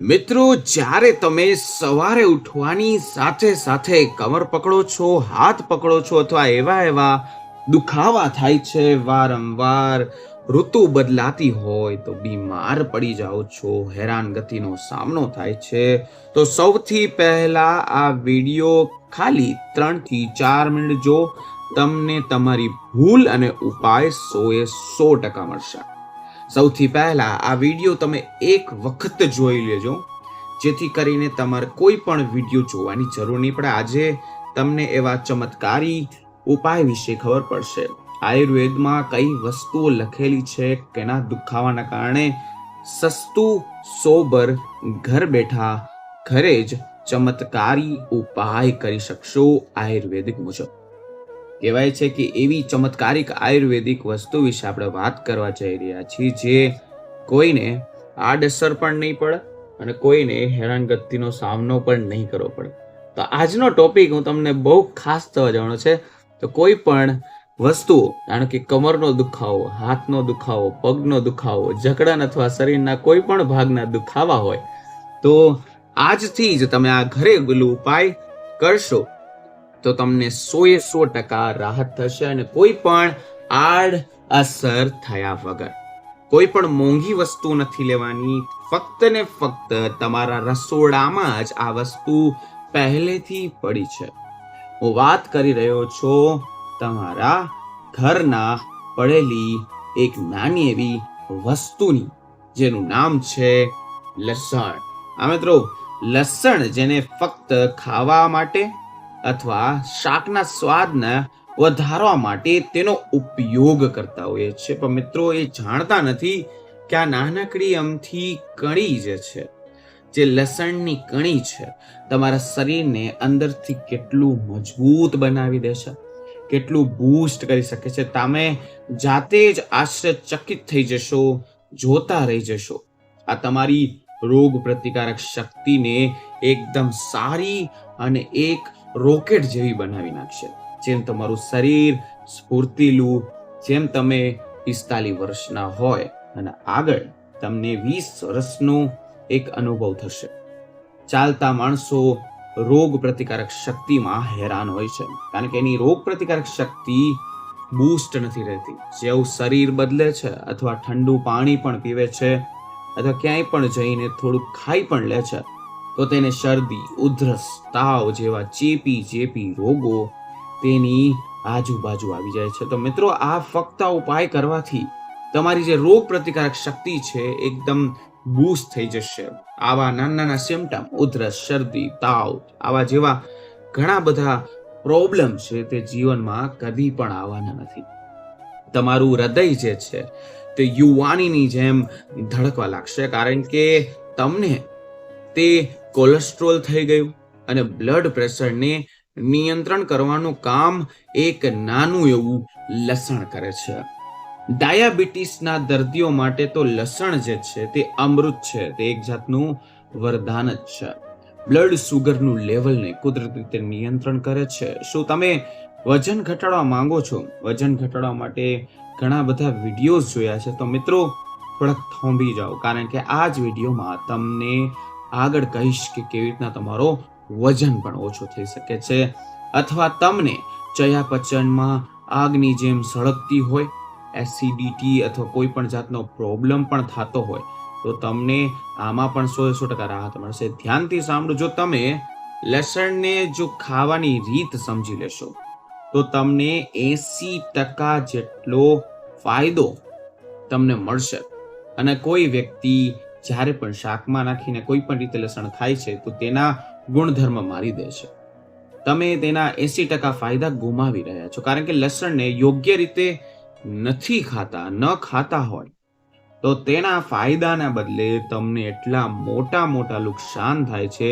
મિત્રો, જ્યારે તમે સવારે ઉઠવાની સાથે સાથે કમર પકડો છો, હાથ પકડો છો અથવા એવા એવા દુખાવા થાય છે, વારંવાર ઋતુ બદલાતી હોય તો બીમાર પડી જાઓ છો, હેરાનગતિનો સામનો થાય છે, તો સૌથી પહેલા આ વીડિયો ખાલી ત્રણથી ચાર મિનિટ જો તમને તમારી ભૂલ અને ઉપાય સો એ સો ટકા મળશે. સૌથી પહેલાં આ વીડિયો તમે એક વખત જોઈ લેજો. જેથી કરીને તમારે કોઈ પણ વીડિયો જોવાની જરૂર નહીં પડે. આજે તમને એવા ચમત્કારી ઉપાય વિશે ખબર પડશે. આયુર્વેદમાં કઈ વસ્તુઓ લખેલી છે કેના દુખાવાના કારણે સસ્તું, સોબર ઘર બેઠા ઘરે જ ચમત્કારી ઉપાય કરી શકશો આયુર્વેદિક મુજબ. કહેવાય છે કે એવી ચમત્કારિક આયુર્વેદિક વસ્તુ વિશે આપણે વાત કરવા જઈ રહ્યા છીએ જે કોઈને આડઅસર પણ નહીં પડે અને કોઈને હેરાનગતિનો સામનો પણ નહીં કરવો પડે. તો આજનો ટોપિક હું તમને બહુ ખાસ થવા જવાનો છે. તો કોઈ પણ વસ્તુ, જાણે કે કમરનો દુખાવો, હાથનો દુખાવો, પગનો દુખાવો જકડાન અથવા શરીરના કોઈ પણ ભાગના દુખાવા હોય, તો આજથી જ તમે આ ઘરે પેલું ઉપાય કરશો. તો તમને સો એ સો ટકા રાહત થશે અને કોઈ પણ આડ અસર થયા વગર. કોઈ પણ મોંઘી વસ્તુ નથી લેવાની. ફક્ત ને ફક્ત તમારા રસોડામાં જ આ વસ્તુ પહેલેથી પડી છે. હું વાત કરી રહ્યો છું તમારા ઘરના પડેલી એક નાની એવી વસ્તુની, જેનું નામ છે લસણ. આ મિત્રો, લસણ જેને ફક્ત ખાવા માટે અથવા શાકના સ્વાદને વધારવા માટે તેનો ઉપયોગ કરતા હોઈએ છે પણ મિત્રો, એ જાણતા નથી કે આ નાનકડી અમથી કણી જે છે, જે લસણની કણી છે, તમારા શરીરને અંદરથી કેટલું મજબૂત બનાવી દેશે કેટલું બૂસ્ટ કરી શકે છે. તમે જાતે જ આશ્ચર્યચકિત થઈ જશો, જોતા રહી જશો. આ તમારી રોગ પ્રતિકારક શક્તિને એકદમ સારી અને એક રોકેટ જેવી બનાવી નાખશે. જેમ તમારું શરીર સ્ફૂર્તિલું, જેમ તમે પિસ્તાલીસ વર્ષના હોય અને આગળ તમને વીસ વર્ષનો એક અનુભવ થશે. ચાલતા માણસો રોગ પ્રતિકારક શક્તિમાં હેરાન હોય છે. કારણ કે એની રોગ પ્રતિકારક શક્તિ બૂસ્ટ નથી રહેતી. જેવું શરીર બદલે છે અથવા ઠંડુ પાણી પણ પીવે છે અથવા ક્યાંય પણ જઈને થોડુંક ખાઈ પણ લે છે તો તેને શરદી, ઉધરસ, તાવ જેવા ચેપી ચેપી રોગો તેની આજુબાજુ આવી જાય છે. તો મિત્રો, આ ફક્ત ઉપાય કરવાથી તમારી જે રોગ પ્રતિકારક શક્તિ છે, એકદમ બૂસ્ટ થઈ જશે. આવા નાના નાના સિમ્ટમ ઉધરસ, શરદી, તાવ, આવા જેવા ઘણા બધા પ્રોબ્લેમ છે તે જીવનમાં કદી પણ આવવાના નથી. તમારું હૃદય જે છે, તે યુવાનીની જેમ ધડકવા લાગશે, કારણ કે તમને તે કોલેસ્ટ્રોલ થઈ ગયું અને બ્લડ પ્રેશરને નિયંત્રણ કરવાનું કામ એક નાનું એવું લસણ કરે છે. ડાયાબિટીસના દર્દીઓ માટે તો લસણ જે છે તે અમૃત છે, તે એક જાતનું વરદાન જ છે. બ્લડ સુગરનું લેવલને કુદરતી રીતે નિયંત્રણ કરે છે. શું તમે વજન ઘટાડવા માંગો છો? વજન ઘટાડવા માટે ઘણા બધા વિડીયોઝ જોયા છે. તો મિત્રો, થોડાક થોંભી જાઓ, કારણ કે આ જ વિડીયોમાં તમને આગળ કહીશ કે કેવી રીતના તમારો વજન પણ ઓછો થઈ શકે છે. અથવા તમને ચયાપચયમાં આગની જેમ સળગતી હોય એસિડિટી અથવા કોઈ પણ જાતનો પ્રોબ્લેમ પણ થતો હોય, તો તમને આમાં પણ સો સો ટકા રાહત મળશે. ધ્યાનથી સાંભળો, જો તમે લસણને જો ખાવાની રીત સમજી લેશો, તો તમને એસી ટકા જેટલો ફાયદો તમને મળશે. અને કોઈ વ્યક્તિ જ્યારે પણ શાકમાં નાખીને કોઈ પણ રીતે લસણ ખાય છે, તો તેના ગુણધર્મ મારી દે છે. તમે તેના એસી ટકા ફાયદા ગુમાવી રહ્યા છો. કારણ કે લસણને યોગ્ય રીતે નથી ખાતા, ન ખાતા હોય, તો તેના ફાયદાના બદલે તમને એટલા મોટા મોટા નુકસાન થાય છે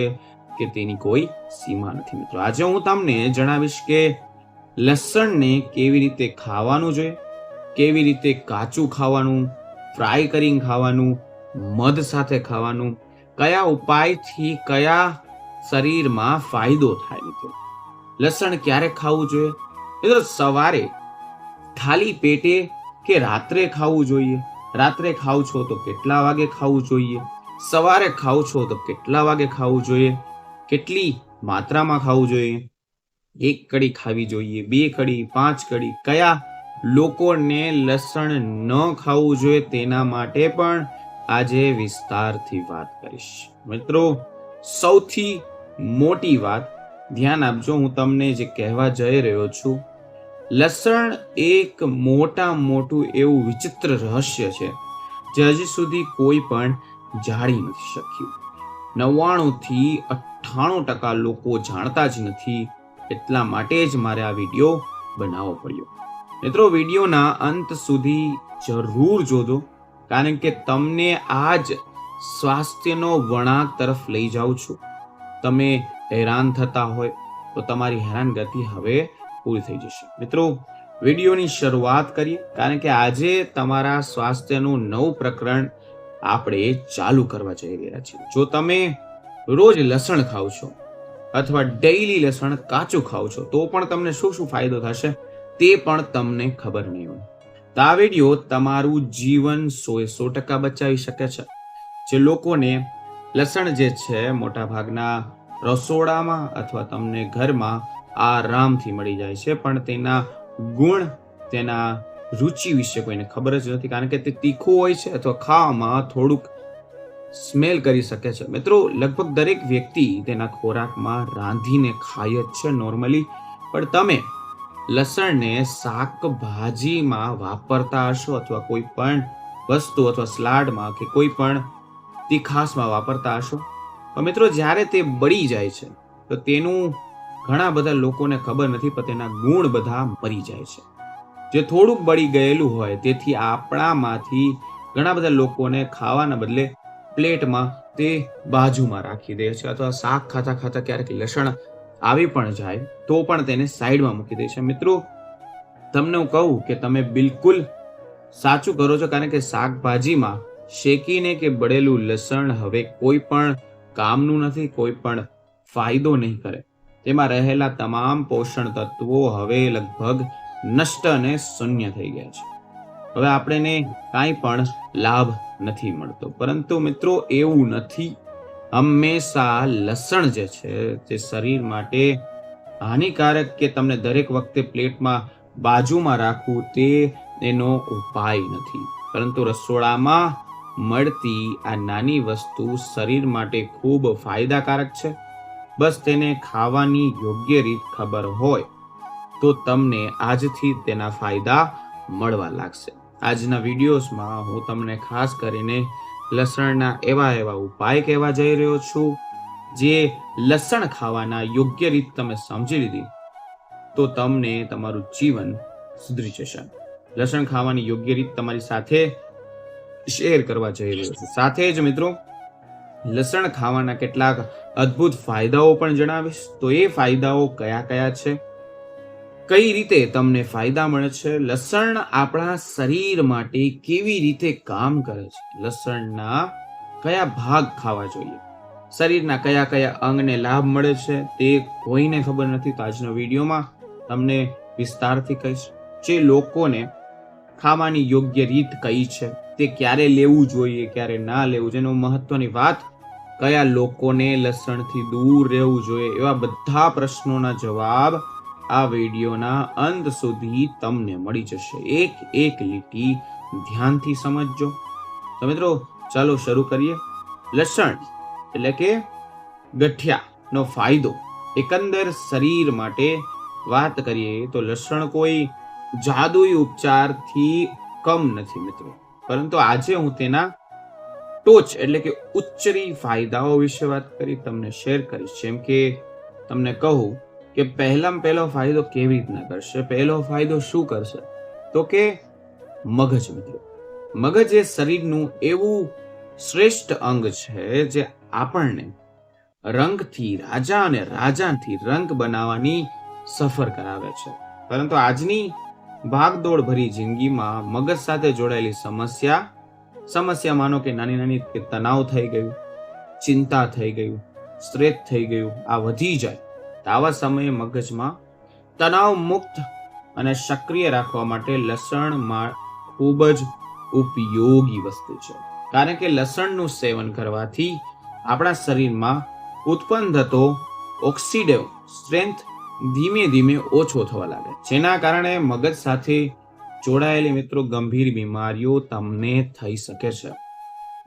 કે તેની કોઈ સીમા નથી. મિત્રો, આજે હું તમને જણાવીશ કે લસણને કેવી રીતે ખાવાનું જોઈએ, કેવી રીતે કાચું ખાવાનું, ફ્રાય કરીને ખાવાનું મધ સાથે ખાવાનું કયા ઉપાયથી, કયા શરીરમાં ફાયદો થાય મિત્રો? લસણ ક્યારે ખાવું જોઈએ? મિત્રો, સવારે ખાલી પેટે કે રાત્રે ખાવું જોઈએ? રાત્રે ખાવ છો તો કેટલા વાગે ખાવું જોઈએ? સવારે ખાવ છો તો કેટલા વાગે ખાવું જોઈએ? કેટલી માત્રામાં ખાવું જોઈએ? એક કડી ખાવી જોઈએ, બે કડી, પાંચ કડી. કયા લોકોને લસણ ન ખાવું જોઈએ તેના માટે પણ આજે વિસ્તારથી વાત કરીશ. મિત્રો, સૌથી મોટી વાત, ધ્યાન આપજો, હું તમને જે કહેવા જઈ રહ્યો છું, લસણ એક મોટા મોટું એવું વિચિત્ર રહસ્ય છે, જે હજી સુધી કોઈ પણ જાણી નથી શક્યું. નવ્વાણુંથી અઠ્ઠાણું ટકા લોકો જાણતા જ નથી, એટલા માટે જ મારે આ વીડિયો બનાવવો પડ્યો. મિત્રો, વિડીયોના અંત સુધી જરૂર જોજો. કારણ કે તમને આ જ સ્વાસ્થ્યનો વળાંક તરફ લઈ જાઉં છું. તમે હેરાન થતા હોય તો તમારી હેરાનગતિ હવે પૂરી થઈ જશે. મિત્રો, વિડીયોની શરૂઆત કરીએ. કારણ કે આજે તમારા સ્વાસ્થ્યનું નવું પ્રકરણ આપણે ચાલુ કરવા જઈ રહ્યા છીએ. જો તમે રોજ લસણ ખાવ છો અથવા ડેઈલી લસણ કાચું ખાવ છો, તો પણ તમને શું શું ફાયદો થશે તે પણ તમને ખબર નહીં હોય. તો વીડિયો તમારું જીવન સો સો ટકા બચાવી શકે છે. જે લોકોને લસણ જે છે મોટા ભાગના રસોડામાં અથવા તમને ઘરમાં આરામથી મળી જાય છે, પણ તેના ગુણ, તેના રુચિ વિશે કોઈને ખબર જ નથી, કારણ કે તે તીખું હોય છે અથવા ખાવામાં થોડુંક સ્મેલ કરી શકે છે. મિત્રો, લગભગ દરેક વ્યક્તિ તેના ખોરાકમાં રાંધીને ખાય જ છે નોર્મલી પણ તમે લસણને શાકભાજીમાં વાપરતા હશો અથવા કોઈ પણ વસ્તુ અથવા સલાડમાં કે કોઈ પણ તીખાસમાં વાપરતા હશો? પણ મિત્રો, જ્યારે તે બળી જાય છે, તો તેનું ઘણા બધા લોકોને ખબર નથી, પણ તેના ગુણ બધા મરી જાય છે. જે થોડુંક બળી ગયેલું હોય, તેથી આપણામાંથી ઘણા બધા લોકોને ખાવાના બદલે પ્લેટમાં તે બાજુમાં રાખી દે છે અથવા શાક ખાતા ખાતા ક્યારેક લસણ આવી પણ જાય, તો પણ તેને સાઈડમાં મૂકી દે છે. મિત્રો, તમને હું કહું કે તમે બિલકુલ સાચું કરો છો, કારણ કે શાકભાજીમાં શેકીને કે બળેલું લસણ હવે કોઈ પણ કામનું નથી, કોઈ પણ ફાયદો નહીં કરે. તેમાં રહેલા તમામ પોષણ તત્વો હવે લગભગ નષ્ટ અને શૂન્ય થઈ ગયા છે. હવે આપણને કાંઈ પણ લાભ નથી મળતો. પરંતુ મિત્રો, એવું નથી હંમેશા લસણ જે છે તે શરીર માટે હાનિકારક કે તમને દરેક વખતે પ્લેટમાં બાજુમાં રાખવું તે એનો ઉપાય નથી. પરંતુ રસોડામાં મળતી આ નાની વસ્તુ શરીર માટે ખૂબ ફાયદાકારક છે. બસ તેને ખાવાની યોગ્ય રીત ખબર હોય તો તમને આજથી તેના ફાયદા મળવા લાગશે. આજના વિડીયોઝમાં હું તમને ખાસ કરીને લસણના એવા એવા ઉપાય કહેવા જઈ રહ્યો છું, જે લસણ ખાવાના યોગ્ય રીત તમે સમજી લીધી, તો તમને તમારું જીવન સુધરી જશે. લસણ ખાવાની યોગ્ય રીત તમારી સાથે શેર કરવા જઈ રહ્યો છું. સાથે જ મિત્રો, લસણ ખાવાના કેટલાક અદ્ભુત ફાયદાઓ પણ જણાવીશ. તો એ ફાયદાઓ કયા કયા છે? કઈ રીતે તમને ફાયદા મળે છે? લસણ આપણા શરીર માટે કેવી રીતે કામ કરે છે? લસણના કયા ભાગ ખાવા જોઈએ? શરીરના કયા કયા અંગને લાભ મળે છે તે કોઈને ખબર નથી તો આજના વિડીયોમાં તમને વિસ્તારથી કહીશ. જે લોકોને ખાવાની યોગ્ય રીત કઈ છે, તે ક્યારે લેવું જોઈએ, ક્યારે ના લેવું જેનો મહત્વની વાત કયા લોકોને લસણથી દૂર રહેવું જોઈએ એવા બધા પ્રશ્નોના જવાબ આ વિડીયોના અંત સુધી તમને મળી જશે. એક એક લીટી ધ્યાનથી સમજજો. તો મિત્રો, ચાલો શરૂ કરીએ. લસણ, એટલે કે ગઠિયાનો ફાયદો. એકંદર શરીર માટે વાત કરીએ તો લસણ કોઈ જાદુઈ ઉપચારથી કમ નથી મિત્રો. પરંતુ આજે હું તેના ટોચ એટલે કે ઉચ્ચરી ફાયદાઓ વિશે વાત કરી, તમને શેર કરીશ. જેમ કે તમને કહું કે પહેલામાં પહેલો ફાયદો કેવી રીતના કરશે? પહેલો ફાયદો શું કરશે? તો કે મગજ મિત્રો મગજ એ શરીરનું એવું શ્રેષ્ઠ અંગ છે જે આપણને રંગથી રાજા અને રાજાથી રંગ બનાવવાની સફર કરાવે છે. પરંતુ આજની ભાગદોડ ભરી જિંદગીમાં મગજ સાથે જોડાયેલી સમસ્યા સમસ્યા માનો કે નાની નાની તણાવ થઈ ગયું, ચિંતા થઈ ગયું સ્ટ્રેસ થઈ ગયું, આ વધી જાય. આવા સમયે મગજમાં તણાવ મુક્ત અને સક્રિય રાખવા માટે લસણમાં ખૂબ જ ઉપયોગી વસ્તુ છે. કારણ કે લસણનું સેવન કરવાથી આપણા શરીરમાં ઉત્પન્ન થતો ઓક્સિડેવ સ્ટ્રેન્થ ધીમે ધીમે ઓછો થવા લાગે. જેના કારણે મગજ સાથે જોડાયેલી મિત્રો ગંભીર બીમારીઓ તમને થઈ શકે છે.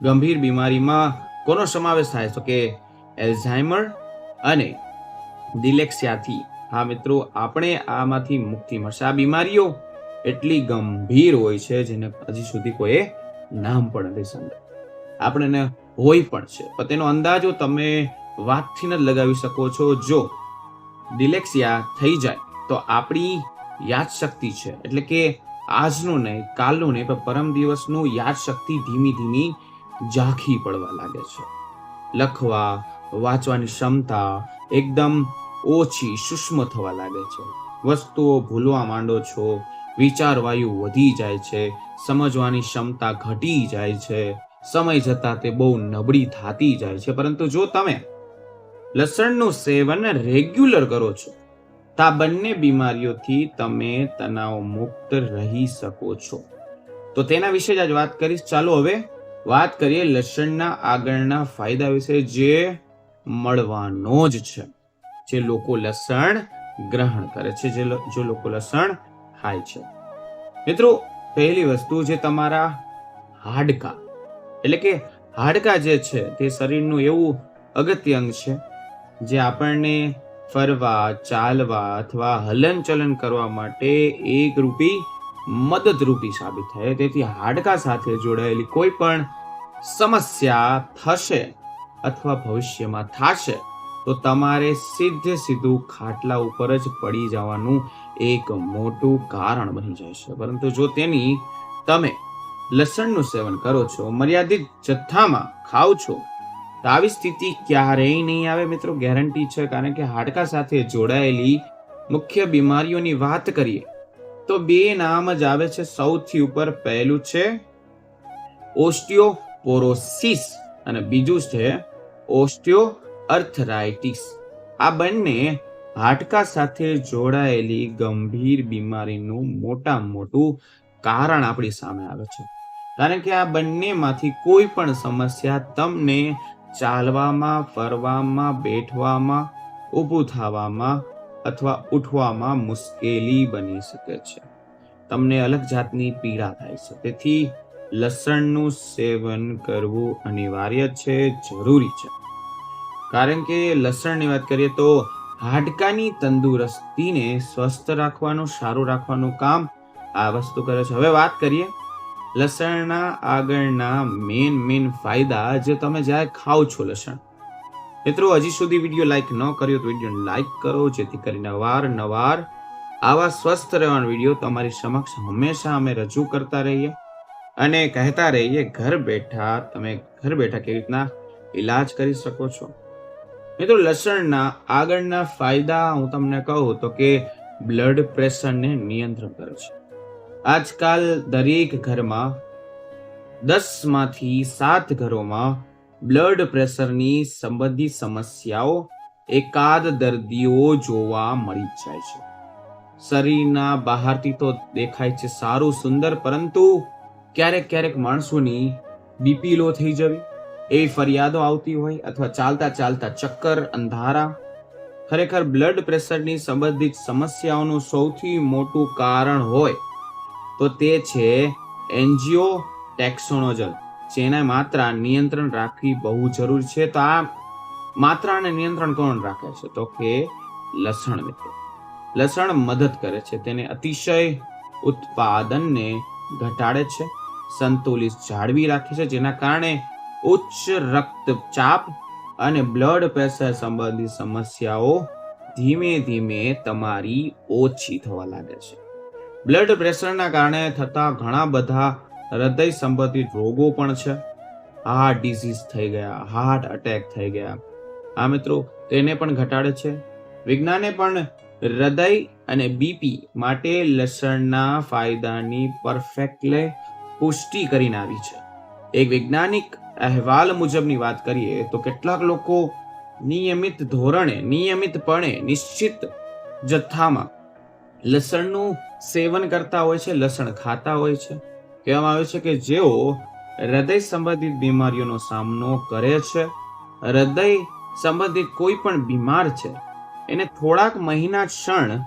ગંભીર બીમારીમાં કોનો સમાવેશ થાય? તો કે એલ્ઝાઇમર અને ડિલેક્સિયાથી હા મિત્રો, આપણે આમાંથી મુક્તિ મળશે. આ બીમારીઓ એટલી ગંભીર હોય છે જેને હજી સુધી કોઈએ નામ પણ નથી સાંભળ્યું. આપણને હોય પણ છે. પણ તેનો અંદાજો તમે વાતથી જ લગાવી શકો છો. જો ડિલેક્સિયા થઈ જાય, તો આપણી યાદશક્તિ છે. એટલે કે આજનું નહીં, કાલનું નહીં, પણ પરમ દિવસનું યાદશક્તિ ધીમી ધીમી ઝાંખી પડવા લાગે છે. લખવા, વાંચવાની ક્ષમતા એકદમ ઓછી સૂક્ષ્મ થવા લાગે છે. વસ્તુઓ ભૂલવા માંડો છો વિચારવાયુ વધી જાય છે, સમજવાની ક્ષમતા ઘટી જાય છે, સમય જતાં તે બહુ નબળી થતી જાય છે. પરંતુ જો તમે લસણનું સેવન રેગ્યુલર કરો છો, તો બંને બીમારીઓથી તમે તણાવ મુક્ત રહી શકો છો. તો તેના વિશે જ આજ વાત કરીશ. ચાલો હવે વાત કરીએ લસણના આગળના ફાયદા વિશે જે મળવાનો જ છે. જે લોકો લસણ ગ્રહણ કરે છે, જે જો લોકો લસણ ખાય છે. મિત્રો, પહેલી વસ્તુ જે તમારા હાડકા, એટલે કે હાડકા જે છે, તે શરીરનું એવું અગત્ય અંગ છે, જે આપણને ફરવા, ચાલવા અથવા હલનચલન કરવા માટે એક રૂપી મદદરૂપી સાબિત થાય. તેથી હાડકા સાથે જોડાયેલી કોઈ પણ સમસ્યા થશે અથવા ભવિષ્યમાં થશે તો તમારે સીધે સીધું ખાટલા ઉપર જ પડી જવાનું એક મોટું કારણ બની જાય છે. પરંતુ જો તેની તમે લસણનું સેવન કરો છો, મર્યાદિત જથ્થામાં ખાઓ છો, તો આવી સ્થિતિ ક્યારેય નહીં આવે મિત્રો, ગેરંટી છે. કારણ કે હાડકા સાથે જોડાયેલી મુખ્ય બીમારીઓની વાત કરીએ, તો બે નામ જ આવે છે. સૌથી ઉપર પહેલું છે ઓસ્ટિયોપોરોસિસ અને બીજું છે ઓસ્ટિયો અર્થરાઇટિસ આ બંને હાડકા સાથે જોડાયેલી ગંભીર બીમારીનું મોટા મોટું કારણ આપણી સામે આવે છે. કારણ કે આ બંનેમાંથી કોઈ પણ સમસ્યા તમને ચાલવામાં, ફરવામાં, બેઠવામાં, ઊભું થવામાં અથવા ઉઠવામાં મુશ્કેલી બની શકે છે. તમને અલગ જાતની પીડા થાય છે. તેથી લસણનું સેવન કરવું અનિવાર્ય છે, જરૂરી છે. કારણ કે લસણની વાત કરીએ તો હાડકાની તંદુરસ્તીને સ્વસ્થ રાખવાનું, સારું રાખવાનું કામ આ વસ્તુ કરે છે. હવે વાત કરીએ લસણના આગળના મેન મેન ફાયદા જે તમે જ્યારે ખાઓ છો લસણ. મિત્રો, હજી સુધી વીડિયો લાઈક ન કર્યો તો વીડિયો લાઈક કરો, જેથી કરીને વારનવાર આવા સ્વસ્થ રહેવાનો વીડિયો તમારી સમક્ષ હંમેશા અમે રજૂ કરતા રહીએ અને કહેતા રહીએ, ઘર બેઠા તમે ઘર બેઠા કેવી રીતના ઈલાજ કરી શકો છો? મિત્રો લસણના, આગળના ફાયદા હું તમને કહું તો કે બ્લડ પ્રેશરને નિયંત્રણ કરે છે. આજકાલ દરેક ઘરમાં દસમાંથી સાત ઘરોમાં બ્લડ પ્રેશરની સંબંધિત સમસ્યાઓ એકાદ દર્દીઓ જોવા મળી જાય છે. શરીરના બહારથી તો દેખાય છે સારું, સુંદર, પરંતુ ક્યારેક ક્યારેક માણસોની બીપી લો થઈ જવી એવી ફરિયાદો આવતી હોય અથવા ચાલતા ચાલતા ચક્કર, અંધારા, ખરેખર બ્લડ પ્રેશરની સંબંધિત સમસ્યાઓનું સૌથી મોટું કારણ હોય તો તે છે એન્જિયો ટેક્સોનોજલ જેના માત્રા નિયંત્રણ રાખવી બહુ જરૂરી છે. તો આ માત્રાને નિયંત્રણ કોણ રાખે છે? તો કે લસણ મિત્રો. લસણ મદદ કરે છે. તેને અતિશય ઉત્પાદનને ઘટાડે છે, સંતુલિત જાળવી રાખે છે. જેના કારણે ઉચ્ચ રક્તચાપ અને બ્લડ પ્રેશર સંબંધિત સમસ્યાઓ ધીમે ધીમે તમારી ઓછી થવા લાગે છે. બ્લડ પ્રેશરના કારણે થતા ઘણા બધા હૃદય સંબંધિત રોગો પણ છે. હાર્ટ ડિઝીઝ થઈ ગયા હાર્ટ અટેક થઈ ગયા. આ મિત્રો તેને પણ ઘટાડે છે. વિજ્ઞાને પણ હૃદય અને બીપી માટે લસણના ફાયદાની પરફેક્ટલે પુષ્ટિ કરીને આવી છે. એક વૈજ્ઞાનિક અહેવાલ મુજબની વાત કરીએ તો કેટલાક લોકો નિયમિત ધોરણે, નિયમિતપણે, નિશ્ચિત જથ્થામાં લસણનું સેવન કરતા હોય છે, લસણ ખાતા હોય છે. કહેવામાં આવે છે કે જેઓ હૃદય સંબંધિત બીમારીઓનો સામનો કરે છે, હૃદય સંબંધિત કોઈ પણ બીમાર છે, એને થોડાક મહિના ક્ષણ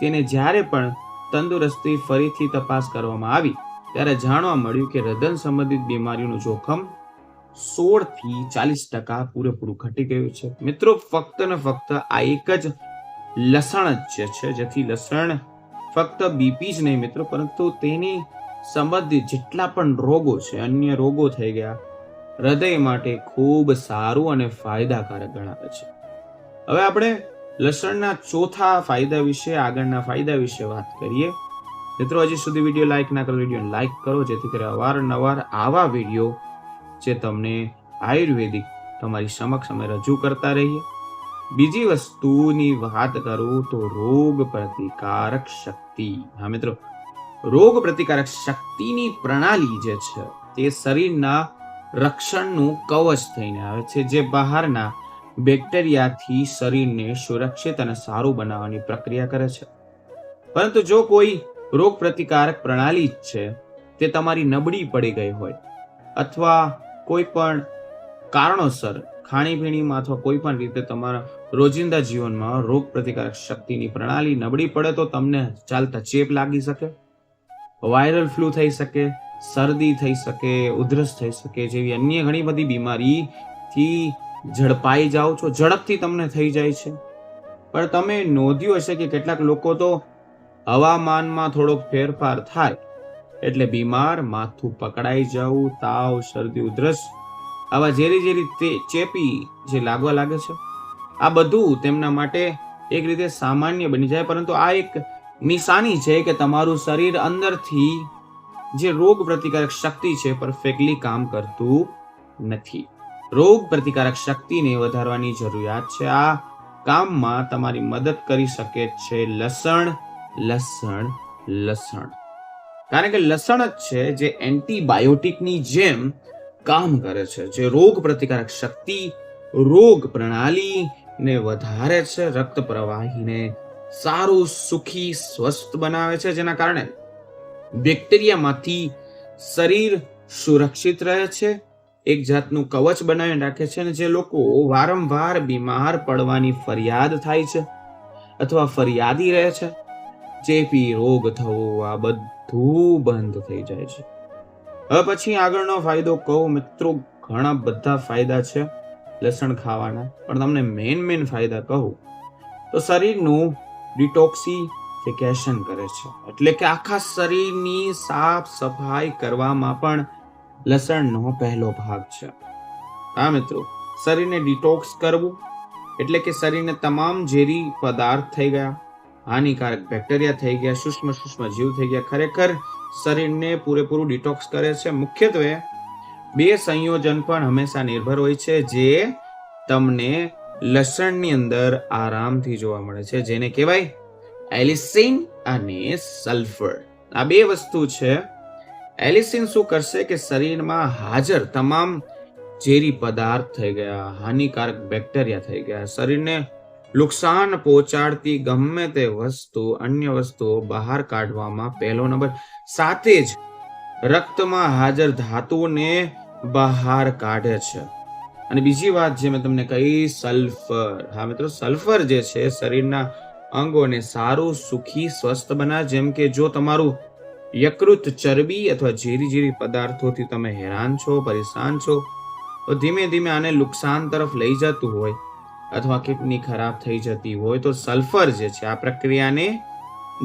તેને જ્યારે પણ તંદુરસ્તી ફરીથી તપાસ કરવામાં આવી, ત્યારે જાણવા મળ્યું કે હૃદય સંબંધિત બીમારીઓનું જોખમ સોળથી ચાલીસ ટકા પૂરેપૂરું ઘટી ગયું છે. મિત્રો, ફક્ત ને ફક્ત આ એક જ લસણ જ છે, જેથી લસણ ફક્ત બીપી જ નહીં મિત્રો, પરંતુ તેની સંબંધિત જેટલા પણ રોગો છે, અન્ય રોગો થઈ ગયા, હૃદય માટે ખૂબ સારું અને ફાયદાકારક ગણાવે છે. હવે આપણે લસણના ચોથા ફાયદા વિશે, આગળના ફાયદા વિશે વાત કરીએ. મિત્રો, હજી સુધી વીડિયો લાઈક ના કરો વીડિયો લાઈક કરો, જેથી કરી અવારનવાર આવા વીડિયો જે તમને આયુર્વેદિક તમારી સમક્ષ અમે રજૂ કરતા રહીએ. બીજી વસ્તુની વાત કરું તો રોગ પ્રતિકારક શક્તિ. હા મિત્રો, રોગ પ્રતિકારક શક્તિની પ્રણાલી જે છે, તે શરીરના રક્ષણનું કવચ થઈને આવે છે, જે બહારના બેક્ટેરિયાથી શરીરને સુરક્ષિત અને સારું બનાવવાની પ્રક્રિયા કરે છે. પરંતુ જો કોઈ રોગ પ્રતિકારક પ્રણાલી છે, તે તમારી નબળી પડી ગઈ હોય અથવા કોઈ પણ કારણોસર ખાણીપીણીમાં અથવા કોઈ પણ રીતે તમારા રોજિંદા જીવનમાં રોગ પ્રતિકારક શક્તિની પ્રણાલી નબળી પડે તો તમને ચાલતા ચેપ લાગી શકે, વાયરલ ફ્લૂ થઈ શકે, શરદી થઈ શકે, ઉધરસ થઈ શકે જેવી અન્ય ઘણી બધી બીમારીથી ઝડપાઈ જાઓ છો. ઝડપથી તમને થઈ જાય છે. પણ તમે નોંધ્યું હશે કે કેટલાક લોકો તો હવામાનમાં થોડોક ફેરફાર થાય એટલે બીમાર, માથું પકડાઈ જવું તાવ, શરદી, ઉધરસ. આવા ઝેરી ઝેરી ચેપી જે લાગવા લાગે છે. આ બધું તેમના માટે એક રીતે સામાન્ય બની જાય, પરંતુ આ એક નિશાની છે કે તમારું શરીર અંદરથી જે રોગ પ્રતિકારક શક્તિ છે પરફેક્ટલી કામ કરતું નથી. રોગ પ્રતિકારક શક્તિને વધારવાની જરૂરિયાત છે. આ કામમાં તમારી મદદ કરી શકે છે. લસણ લસણ લસણ. કારણ કે લસણ જ છે જે એન્ટીબાયોટિકની જેમ કામ કરે છે, જે રોગ પ્રતિકારક શક્તિ, રોગ પ્રણાલીને વધારે છે, રક્ત પ્રવાહીને સારું, સુખી, સ્વસ્થ બનાવે છે, જેના કારણે બેક્ટેરિયામાંથી શરીર સુરક્ષિત રહે છે, એક જાતનું કવચ બનાવી રાખે છે અને જે લોકો વારંવાર બીમાર પડવાની ફરિયાદ થાય છે અથવા ફરિયાદી રહે છે. ચેપી, રોગ થવો, આ બધું બંધ થઈ જાય છે. હવે પછી આગળનો ફાયદો કહું, મિત્રો, ઘણા બધા ફાયદા છે, લસણ ખાવાના. પણ તમને મેઇન મેન ફાયદા કહું, તો શરીરનું ડિટોક્સિફિકેશન કરે છે. એટલે કે આખા શરીરની સાફ સફાઈ કરવામાં પણ લસણનો પહેલો ભાગ છે. હા, મિત્રો, શરીરને ડિટોક્સ કરવું, એટલે કે શરીરને તમામ ઝેરી પદાર્થ થઈ ગયા. હાનિકારક બેક્ટેરિયા થઈ ગયા, સૂક્ષ્મ સૂક્ષ્મ જીવ થઈ ગયા. ખરેખર શરીરને પૂરેપૂરું ડિટોક્સ કરે છે. મુખ્યત્વે બે સંયોજન પણ હંમેશા નિર્ભર હોય છે જે તમને લસણની અંદર આરામથી જોવા મળે છે. જેને કહેવાય એલિસિન અને સલ્ફર. આ બે વસ્તુ છે. એલિસિન શું કરશે કે શરીરમાં હાજર તમામ ઝેરી પદાર્થ થઈ ગયા, હાનિકારક બેક્ટેરિયા થઈ ગયા. શરીરને નુકસાન પહોંચાડતી ગમે તે વસ્તુ, અન્ય વસ્તુઓ બહાર કાઢવામાં પહેલો નંબર. સાથે જ રક્તમાં હાજર ધાતુને બહાર કાઢે છે. અને બીજી વાત જે મેં તમને કહી, સલ્ફર. હા મિત્રો, સલ્ફર જે છે, શરીરના અંગોને સારું, સુખી, સ્વસ્થ બનાવે. જેમ કે જો તમારું યકૃત ચરબી અથવા ઝેરી ઝેરી પદાર્થોથી તમે હેરાન છો, પરેશાન છો, તો ધીમે ધીમે આને નુકસાન તરફ લઈ જતું હોય. અથવા કિડની ખરાબ થઈ જતી હોય તો સલ્ફર જે છે, આ પ્રક્રિયાને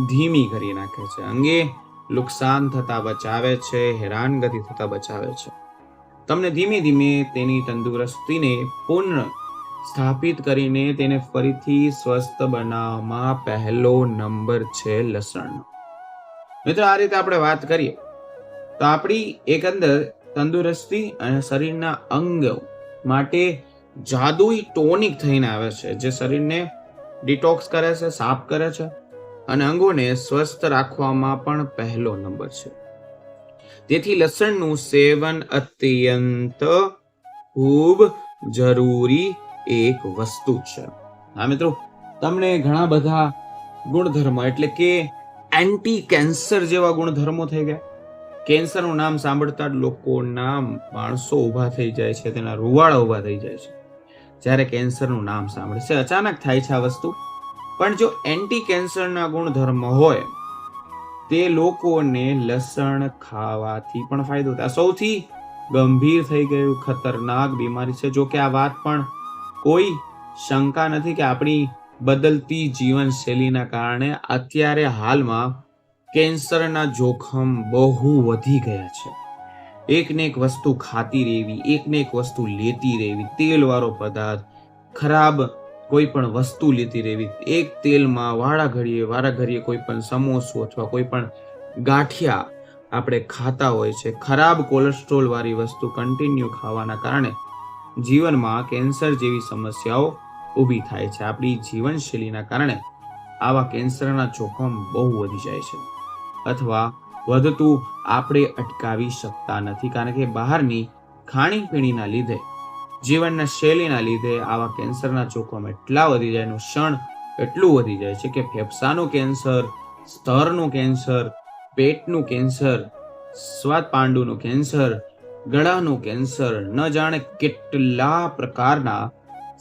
ધીમી કરી નાખે છે. અંગે નુકસાન થતા બચાવે છે, હેરાનગતિ થતા બચાવે છે. તમને ધીમે ધીમે તેની તંદુરસ્તીને પૂર્ણ સ્થાપિત કરીને તેને ફરીથી સ્વસ્થ બનાવવામાં પહેલો નંબર છે લસણનો. મિત્રો, આ રીતે આપણે વાત કરીએ તો આપણી એકંદર તંદુરસ્તી અને શરીરના અંગો માટે જાદુઈ ટોનિક થઈને આવે છે, જે શરીરને ડિટોક્સ કરે છે, સાફ કરે છે અને અંગોને સ્વસ્થ રાખવામાં પણ પહેલો નંબર છે. તેથી લસણનું સેવન અત્યંત ખૂબ જરૂરી એક વસ્તુ છે. હા, મિત્રો, તમને ઘણા બધા ગુણધર્મ, એટલે કે એન્ટી કેન્સર જેવા ગુણધર્મો થઈ ગયા. કેન્સરનું નામ સાંભળતા લોકોના માણસો ઊભા થઈ જાય છે, તેના રૂવાળા ઊભા થઈ જાય છે. જ્યારે કેન્સરનું નામ સાંભળે છે. અચાનક થાય છે આ વસ્તુ. પણ જો એન્ટી કેન્સરના ગુણધર્મ હોય, તે લોકોને લસણ ખાવાથી પણ ફાયદો થાય. સૌથી ગંભીર થઈ ગયું ખતરનાક બીમારી છે. જો કે આ વાત પણ કોઈ શંકા નથી કે આપણી બદલતી જીવનશૈલીના કારણે અત્યારે હાલમાં કેન્સરના જોખમ બહુ વધી ગયા છે. એકને એક વસ્તુ ખાતી રહેવી, એકને એક વસ્તુ લેતી રહેવી, તેલવાળો પદાર્થ, ખરાબ કોઈ પણ વસ્તુ લેતી રહેવી. એક તેલમાં વાળા ઘડીએ વારા ઘડીએ કોઈ પણ સમોસો અથવા કોઈ પણ ગાંઠિયા આપણે ખાતા હોય છે. ખરાબ કોલેસ્ટ્રોલવાળી વસ્તુ કન્ટિન્યુ ખાવાના કારણે જીવનમાં કેન્સર જેવી સમસ્યાઓ ઊભી થાય છે. આપણી જીવનશૈલીના કારણે આવા કેન્સરના જોખમ બહુ વધી જાય છે. અથવા વધતું આપણે અટકાવી શકતા નથી કારણ કે બહારની ખાણીપીણીના લીધે, જીવનના શૈલીના લીધે આવા કેન્સરના જોખમ એટલા વધી જાય એનું ક્ષણ એટલું વધી જાય છે કે ફેફસાનું કેન્સર, સ્તરનું કેન્સર, પેટનું કેન્સર, સ્વાદ પાંડુનું કેન્સર, ગળાનું કેન્સર, ન જાણે કેટલા પ્રકારના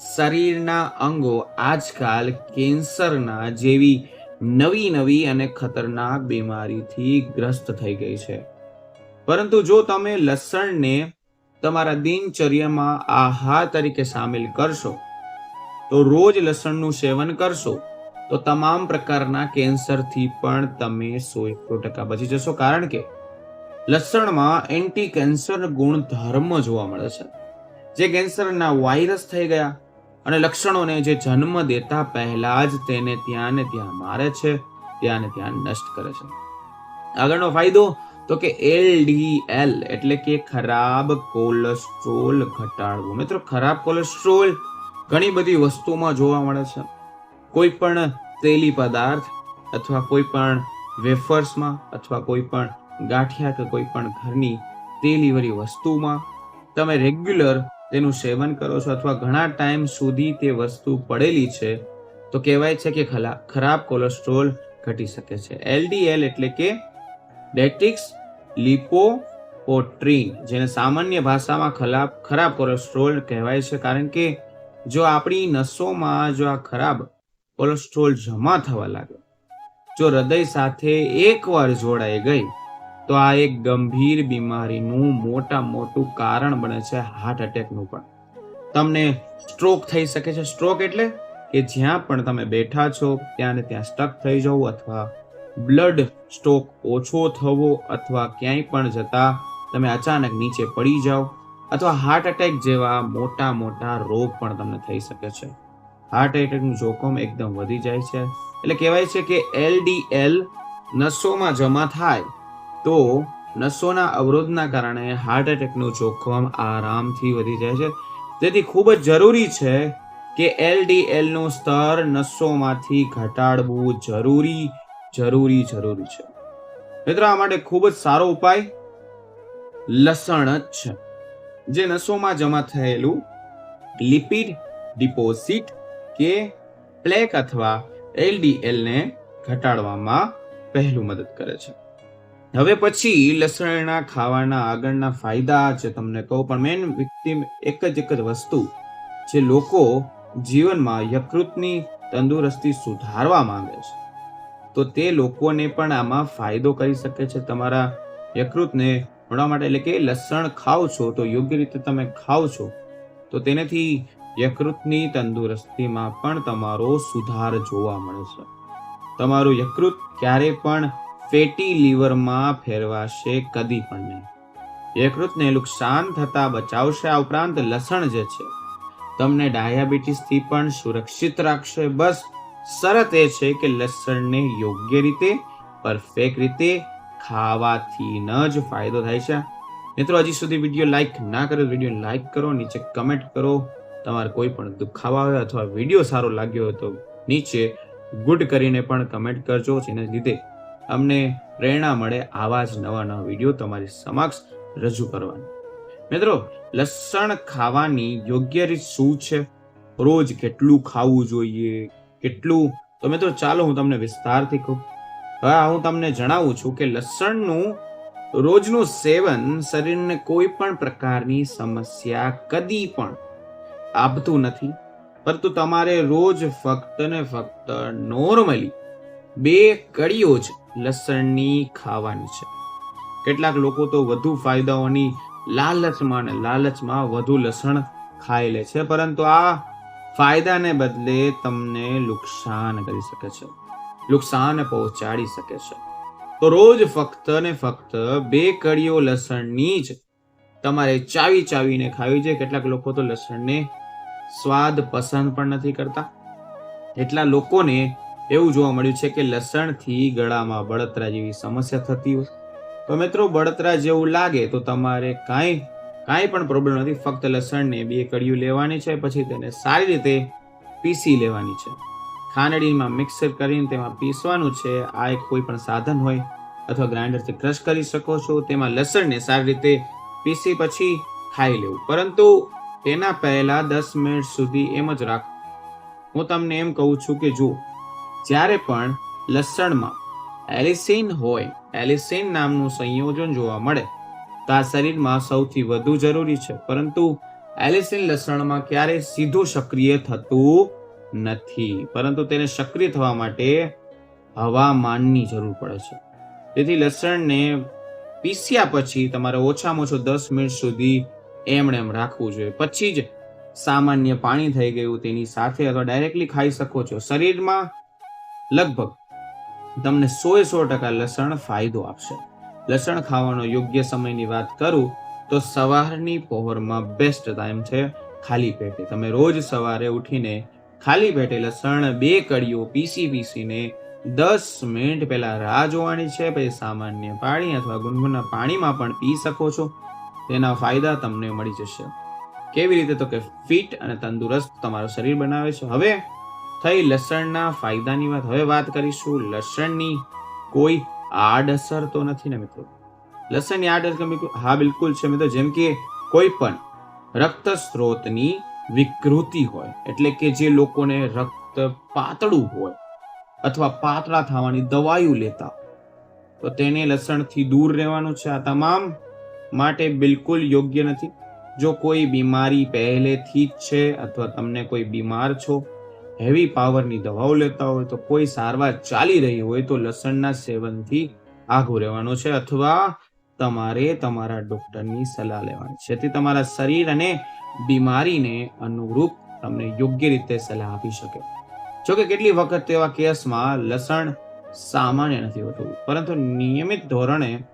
શરીરના અંગો આજકાલ કેન્સરના જેવી નવી નવી અને ખતરનાક બીમારીથી ગ્રસ્ત થઈ ગઈ છે. પરંતુ જો તમે લસણને તમારા દિનચર્યામાં આહાર તરીકે સામેલ કરશો, તો રોજ લસણનું સેવન કરશો, તો તમામ પ્રકારના કેન્સરથી પણ તમે સો ટકા બચી જશો. કારણ કે લસણમાં એન્ટી કેન્સર ગુણધર્મ જોવા મળે છે. જે કેન્સરના વાયરસ થઈ ગયા અને લક્ષણોને જે જન્મ દેતા પહેલા જ તેને ત્યાં ને ત્યાં મારે છે, ત્યાં ને ત્યાં નષ્ટ કરે છે. આગળનો ફાયદો, તો કે એલડીએલ એટલે કે ખરાબ કોલેસ્ટ્રોલ ઘટાડવું. મિત્રો, ખરાબ કોલેસ્ટ્રોલ ઘણી બધી વસ્તુમાં જોવા મળે છે. કોઈ પણ તેલી પદાર્થ અથવા કોઈ પણ વેફર્સમાં અથવા કોઈ પણ ગાંઠિયા કે કોઈ પણ ઘરની તેલીવાળી વસ્તુમાં તમે રેગ્યુલર તેનું સેવન કરો છો અથવા ઘણા ટાઈમ સુધી તે વસ્તુ પડેલી છે, તો કહેવાય છે કે ખલા ખરાબ કોલેસ્ટ્રોલ ઘટી શકે છે. એલડીએલ એટલે કે ડેટિક્સ લિપોપોટ્રીન જેને સામાન્ય ભાષામાં ખરાબ ખરાબ કોલેસ્ટ્રોલ કહેવાય છે, કારણ કે જો આપણી નસોમાં જો આ ખરાબ કોલેસ્ટ્રોલ જમા થવા લાગે જો હૃદય સાથે એકવાર જોડાઈ ગઈ તો આ એક ગંભીર બીમારીનું મોટા મોટું કારણ બને છે હાર્ટ એટેકનું પણ. તમને સ્ટ્રોક થઈ શકે છે. સ્ટ્રોક એટલે કે જ્યાં પણ તમે બેઠા છો, ત્યાં ને ત્યાં સ્ટક થઈ જવું અથવા બ્લડ સ્ટોક ઓછો થવો અથવા ક્યાંય પણ જતા તમે અચાનક નીચે પડી જાઓ અથવા હાર્ટ એટેક જેવા મોટા મોટા રોગ પણ તમને થઈ શકે છે. હાર્ટ એટેકનું જોખમ એકદમ વધી જાય છે. એટલે કહેવાય છે કે એલડીએલ નસોમાં જમા થાય તો નસોના અવરોધના કારણે હાર્ટ એટેકનું જોખમ આરામથી વધી જાય છે. તેથી ખૂબ જ જરૂરી છે કે એલડીએલનું સ્તર નસોમાંથી ઘટાડવું જરૂરી જરૂરી જરૂરી છે. મિત્રો, આ માટે ખૂબ જ સારો ઉપાય લસણ જ છે. જે નસોમાં જમા થયેલું લિપિડ ડિપોઝિટ કે પ્લેક અથવા એલડીએલને ઘટાડવામાં પહેલું મદદ કરે છે. હવે પછી લસણના ખાવાના આગળના ફાયદા છે તમને કહું, પણ મેન વ્યક્તિ એક જ એક જ વસ્તુ જે લોકો જીવનમાં યકૃતની તંદુરસ્તી સુધારવા માંગે છે. તો તે લોકોને પણ આમાં ફાયદો કરી શકે છે તમારા યકૃતને મળવા માટે. એટલે કે લસણ ખાઓ છો તો યોગ્ય રીતે તમે ખાઓ છો, તો તેનાથી યકૃતની તંદુરસ્તીમાં પણ તમારો સુધાર જોવા મળે છે. તમારું યકૃત ક્યારે પણ ફેટી લીવરમાં ફેરવાશે કદી પણ નહીં. યકૃતને નુકસાન થતા બચાવશે. આ ઉપરાંત લસણ જે છે, તમને ડાયાબિટીસથી પણ સુરક્ષિત રાખશે. બસ, શરત એ છે કે લસણને યોગ્ય રીતે, પરફેક્ટ રીતે ખાવાથી ન જ ફાયદો થાય છે. મિત્રો, હજી સુધી વીડિયો લાઇક ના કર્યો, વીડિયો લાઇક કરો, નીચે કમેન્ટ કરો. તમારે કોઈ પણ દુખાવા હોય અથવા વીડિયો સારો લાગ્યો હોય તો નીચે ગુડ કરીને પણ કમેન્ટ કરજો, જેના લીધે અમને પ્રેરણા મળે આવા જ નવા નવા વીડિયો તમારી સમક્ષ રજૂ કરવાની. મિત્રો, લસણ ખાવાની યોગ્ય રીત શું છે? રોજ કેટલું ખાવું જોઈએ? કેટલું? તો મિત્રો, ચાલો હું તમને વિસ્તારથી કહું. હવે હું તમને જણાવું છું કે લસણનું રોજનું સેવન શરીરને કોઈ પણ પ્રકારની સમસ્યા કદી પણ આપતું નથી. પરંતુ તમારે રોજ ફક્ત ને ફક્ત નોર્મલી બે કડીઓ જ લસણની ખાવાની છે. કેટલાક લોકો તો વધુ ફાયદાઓની લાલચમાં ને લાલચમાં વધુ લસણ ખાઈ લે છે, પરંતુ આ ફાયદાને બદલે તમને નુકસાન કરી શકે છે. નુકસાન પહોંચાડી શકે છે. તો રોજ ફક્ત ને ફક્ત બે કડીઓ લસણની જ તમારે ચાવી ચાવીને ખાવી છે કેટલાક લોકો તો લસણને સ્વાદ પસંદ પણ નથી કરતા. એટલા લોકોને એવું જોવા મળ્યું છે કે લસણથી ગળામાં બળતરા જેવી સમસ્યા થતી હોય. તો મિત્રો, બળતરા જેવું લાગે તો તમારે કાંઈ કાંઈ પણ પ્રોબ્લેમ નથી. ફક્ત લસણને બે કડીયું લેવાની છે, પછી તેને સારી રીતે પીસી લેવાની છે. ખાંડડીમાં મિક્સર કરીને તેમાં પીસવાનું છે. આ એક કોઈ પણ સાધન હોય અથવા ગ્રાઇન્ડરથી ક્રશ કરી શકો છો. તેમાં લસણને સારી રીતે પીસી પછી ખાઈ લેવું. પરંતુ તેના પહેલાં દસ મિનિટ સુધી એમ જ રાખો. હું તમને એમ કહું છું કે જો જ્યારે પણ લસણમાં એલિસિન હોય, એલિસિન નામનું સંયોજન જોવા મળે, તો આ શરીરમાં સૌથી વધુ જરૂરી છે. પરંતુ એલિસિન લસણમાં ક્યારેય સીધું સક્રિય થતું નથી. પરંતુ તેને સક્રિય થવા માટે હવામાનની જરૂર પડે છે. તેથી લસણને પીસ્યા પછી તમારે ઓછામાં ઓછું દસ મિનિટ સુધી એમણે એમ રાખવું જોઈએ. પછી જ સામાન્ય પાણી થઈ ગયું તેની સાથે અથવા ડાયરેક્ટલી ખાઈ શકો છો. શરીરમાં લગભગ તમને સો સો ટકા લસણ ફાયદો આપશે. લસણ ખાવાનો યોગ્ય સમયની વાત કરું તો સવારની પહોરમાં બેસ્ટ ટાઈમ છે ખાલી પેટે. તમે રોજ સવારે ઉઠીને ખાલી પેટે લસણ બે કડીઓ પીસી પીસીને દસ મિનિટ પહેલાં રાહ જોવાની છે. પછી સામાન્ય પાણી અથવા ગુનગુના પાણીમાં પણ પી શકો છો. તેના ફાયદા તમને મળી જશે. કેવી રીતે તો કે ફિટ અને તંદુરસ્ત તમારું શરીર બનાવે છે. હવે થઈ લસણના ફાયદાની વાત હવે વાત કરીશું. લસણની કોઈ આડઅસર તો નથી ને મિત્રો? લસણની આડઅસર મિત્રો હા, બિલકુલ છે મિત્રો. જેમ કે કોઈ પણ રક્ત સ્ત્રોતની વિકૃતિ હોય, એટલે કે જે લોકોને રક્ત પાતળું હોય અથવા પાતળા થવાની દવાઈઓ લેતા તો તેને લસણથી દૂર રહેવાનું છે આ તમામ માટે બિલકુલ યોગ્ય નથી. જો કોઈ બીમારી પહેલેથી જ છે અથવા તમને કોઈ બીમાર છો હેવી પાવરની દવાઓ લેતા હોય તો કોઈ સારવાર ચાલી રહી હોય તો લસણના સેવનથી આઘું રહેવાનું છે અથવા તમારે તમારા ડોક્ટરની સલાહ લેવાની છે. જેથી તમારા શરીર અને બીમારીને અનુરૂપ તમને યોગ્ય રીતે સલાહ આપી શકે. જોકે કેટલી વખત તેવા કેસમાં લસણ સામાન્ય નથી હોતું, પરંતુ નિયમિત ધોરણે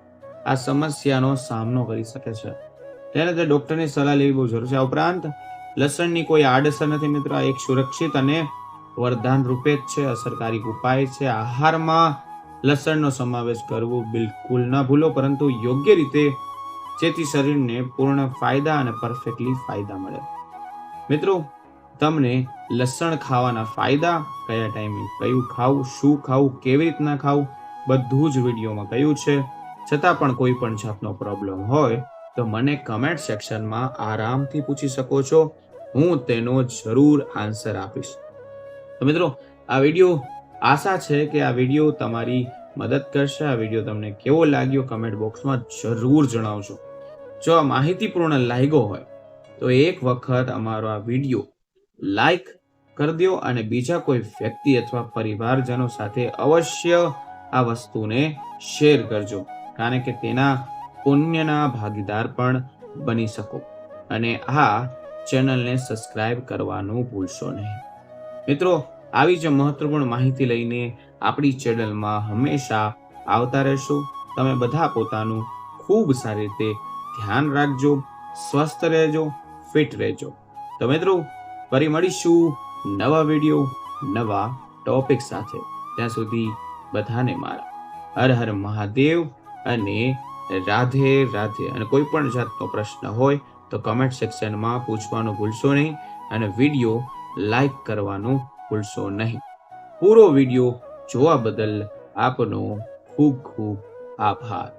આ સમસ્યાનો સામનો કરી શકે છે. તેને તે ડૉક્ટરની સલાહ લેવી બહુ જરૂર છે. આ ઉપરાંત લસણની કોઈ આડઅસર નથી મિત્રો એક સુરક્ષિત અને વરદાન રૂપે જ છે અસરકારી ઉપાય છે. આહારમાં લસણનો સમાવેશ કરવો બિલકુલ ન ભૂલો, પરંતુ યોગ્ય રીતે જેથી શરીરને પૂર્ણ ફાયદા અને પરફેક્ટલી ફાયદા મળે. મિત્રો, તમને લસણ ખાવાના ફાયદા કયા ટાઈમે? કયું ખાવું, શું ખાવું, કેવી રીતના ખાવું? બધું જ વિડીયોમાં કહ્યું છે. છતાં પણ કોઈ પણ જાતનો પ્રોબ્લેમ હોય તો મને કમેન્ટ સેક્શનમાં આરામથી પૂછી શકો છો. હું તેનો જરૂર આન્સર આપીશ. તો મિત્રો, આ વીડિયો આશા છે કે આ વીડિયો તમારી મદદ કરશે. આ વીડિયો તમને કેવો લાગ્યો કમેન્ટ બોક્સમાં જરૂર જણાવજો. જો આ માહિતીપૂર્ણ લાગ્યો હોય, તો એક વખત અમારો આ વીડિયો લાઈક કરી દો અને બીજા કોઈ વ્યક્તિ અથવા પરિવારજનો સાથે અવશ્ય આ વસ્તુને શેર કરજો. કારણ કે તેના પુણ્યના ભાગીદાર પણ બની શકો. અને આ ચેનલને સબસ્ક્રાઇબ કરવાનું ભૂલશો નહીં. મિત્રો, આવી જ મહત્વપૂર્ણ માહિતી લઈને આપણી ચેનલમાં હંમેશા આવતા રહેશો. તમે બધા પોતાનું ખૂબ સારી રીતે ધ્યાન રાખજો, સ્વસ્થ રહેજો, ફિટ રહેજો. તો મિત્રો, ફરી મળીશું નવા વીડિયો, નવા ટોપિક સાથે. ત્યાં સુધી બધાને મારા હર હર મહાદેવ અને રાધે રાધે. અને કોઈ પણ જાતનો પ્રશ્ન હોય તો કમેન્ટ સેક્શનમાં પૂછવાનું ભૂલશો નહીં અને વીડિયો લાઈક કરવાનું ભૂલશો નહીં. પૂરો વીડિયો જોવા બદલ આપનો ખૂબ ખૂબ આભાર.